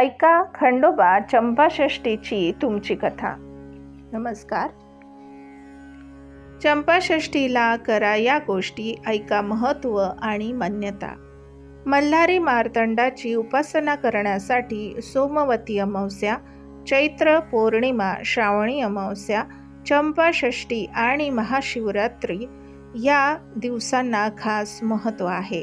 ऐका खंडोबा चंपाषष्ठीची तुमची कथा. नमस्कार. चंपाषष्ठीला करा या गोष्टी ऐका महत्त्व आणि मान्यता. मल्हारी मार्तंडाची उपासना करण्यासाठी सोमवती अमावस्या चैत्र पौर्णिमा श्रावणी अमावस्या चंपाषष्ठी आणि महाशिवरात्री या दिवसांना खास महत्त्व आहे.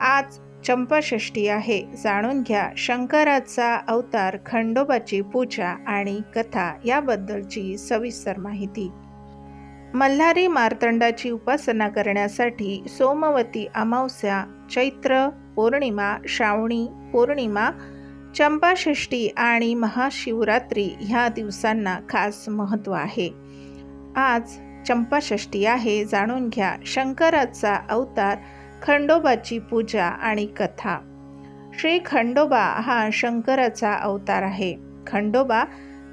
आज चंपाषष्ठी आहे. जाणून घ्या शंकराचा अवतार खंडोबाची पूजा आणि कथा याबद्दलची सविस्तर माहिती. मल्हारी मार्तंडाची उपासना करण्यासाठी सोमवती अमावस्या चैत्र पौर्णिमा श्रावणी पौर्णिमा चंपाषष्ठी आणि महाशिवरात्री ह्या दिवसांना खास महत्त्व आहे. आज चंपाषष्ठी आहे. जाणून घ्या शंकराचा अवतार खंडोबाची पूजा आणि कथा. श्री खंडोबा हा शंकराचा अवतार आहे. खंडोबा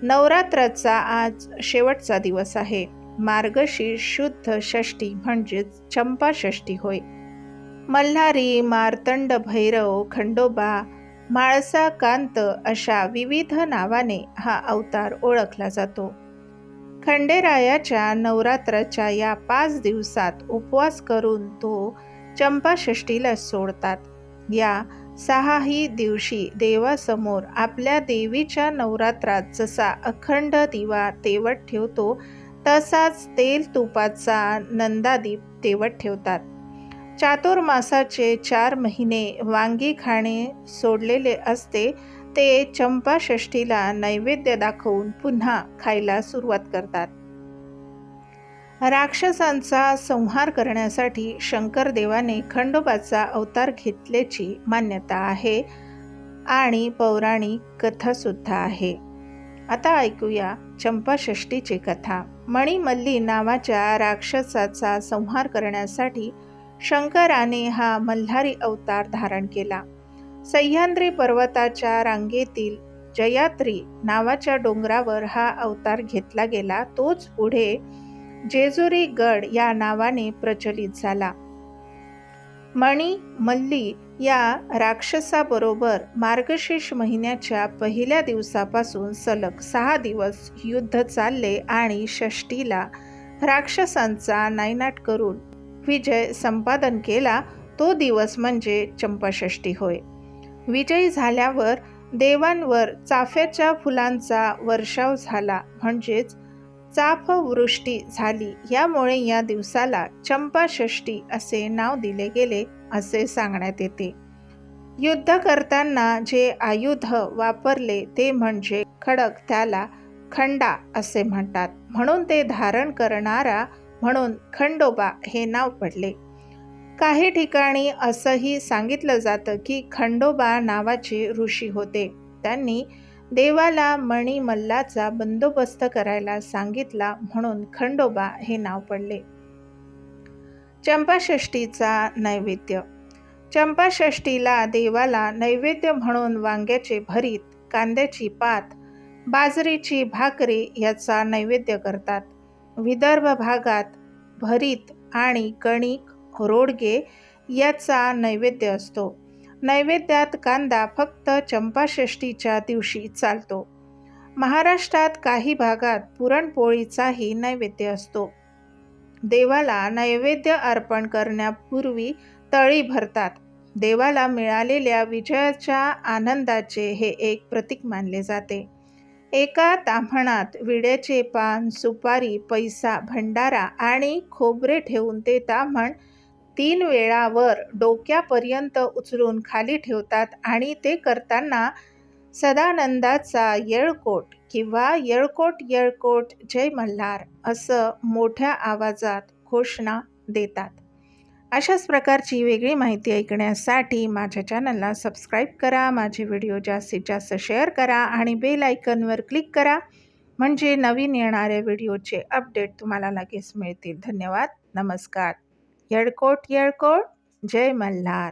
नवरात्राचा आज शेवटचा दिवस आहे. मार्गशीर्ष शुद्ध षष्ठी म्हणजेच चंपाषष्ठी होय. मल्हारी मार्तंड भैरव खंडोबा माळसा कांत अशा विविध नावाने हा अवतार ओळखला जातो. खंडेरायाच्या नवरात्राच्या या पाच दिवसात उपवास करून तो चंपाषष्ठीला सोडतात. या सहाही दिवशी देवासमोर आपल्या देवीच्या नवरात्रात जसा अखंड दिवा तेवत ठेवतो तसाच तेल तुपाचा नंदादीप तेवत ठेवतात. चातुर्मासाचे चार महिने वांगी खाणे सोडलेले असते ते चंपाषष्ठीला नैवेद्य दाखवून पुन्हा खायला सुरुवात करतात. राक्षसांचा संहार करण्यासाठी शंकरदेवाने खंडोबाचा अवतार घेतल्याची मान्यता आहे आणि पौराणिक कथासुद्धा आहे. आता ऐकूया चंपाषष्ठीची कथा. मणिमल्ली नावाच्या राक्षसाचा संहार करण्यासाठी शंकराने हा मल्हारी अवतार धारण केला. सह्याद्री पर्वताच्या रांगेतील जयात्री नावाच्या डोंगरावर हा अवतार घेतला गेला. तोच पुढे जेजुरी गड या नावाने प्रचलित झाला. मणी मल्ली या राक्षसाबरोबर मार्गशीर्ष महिन्याच्या पहिल्या दिवसापासून सलग सहा दिवस युद्ध चालले आणि षष्टीला राक्षसांचा नायनाट करून विजय संपादन केला तो दिवस म्हणजे चंपाषष्ठी होय. विजयी झाल्यावर देवांवर चाफ्याच्या फुलांचा वर्षाव झाला म्हणजेच चाफ वृष्टी झाली. यामुळे या दिवसाला चंपाषष्ठी असे नाव दिले गेले असे सांगण्यात येते. युद्ध करताना जे आयुध वापरले ते म्हणजे खडक त्याला खंडा असे म्हणतात. म्हणून ते धारण करणारा म्हणून खंडोबा हे नाव पडले. काही ठिकाणी असंही सांगितलं जातं की खंडोबा नावाचे ऋषी होते. त्यांनी देवाला मणिमल्लाचा बंदोबस्त करायला सांगितला म्हणून खंडोबा हे नाव पडले. चंपाषष्ठीचा नैवेद्य. चंपाषष्ठीला देवाला नैवेद्य म्हणून वांग्याचे भरीत कांद्याची पात बाजरीची भाकरी याचा नैवेद्य करतात. विदर्भ भागात भरीत आणि कणिक रोडगे याचा नैवेद्य असतो. नैवेद्यात कांदा फक्त चंपाषष्ठीच्या दिवशी चालतो. महाराष्ट्रात काही भागात पुरणपोळीचाही नैवेद्य असतो. देवाला नैवेद्य अर्पण करण्यापूर्वी तळी भरतात. देवाला मिळालेल्या विजयाच्या आनंदाचे हे एक प्रतीक मानले जाते. एका ताम्हणात विड्याचे पान सुपारी पैसा भंडारा आणि खोबरे ठेवून ते ताम्हण तीन वेळावर डोक्यापर्यंत उचलून खाली ठेवतात आणि ते करताना सदानंदाचा येळकोट किंवा येळकोट येळकोट जय मल्हार असं मोठ्या आवाजात घोषणा देतात. अशाच प्रकारची वेगळी माहिती ऐकण्यासाठी माझ्या चॅनलला सबस्क्राईब करा माझे व्हिडिओ जास्तीत जास्त शेअर करा आणि बेल आयकनवर क्लिक करा. म्हणजे नवीन येणाऱ्या व्हिडिओचे अपडेट तुम्हाला लगेच मिळतील. धन्यवाद. नमस्कार. येळकोट येळकोट जय मल्हार.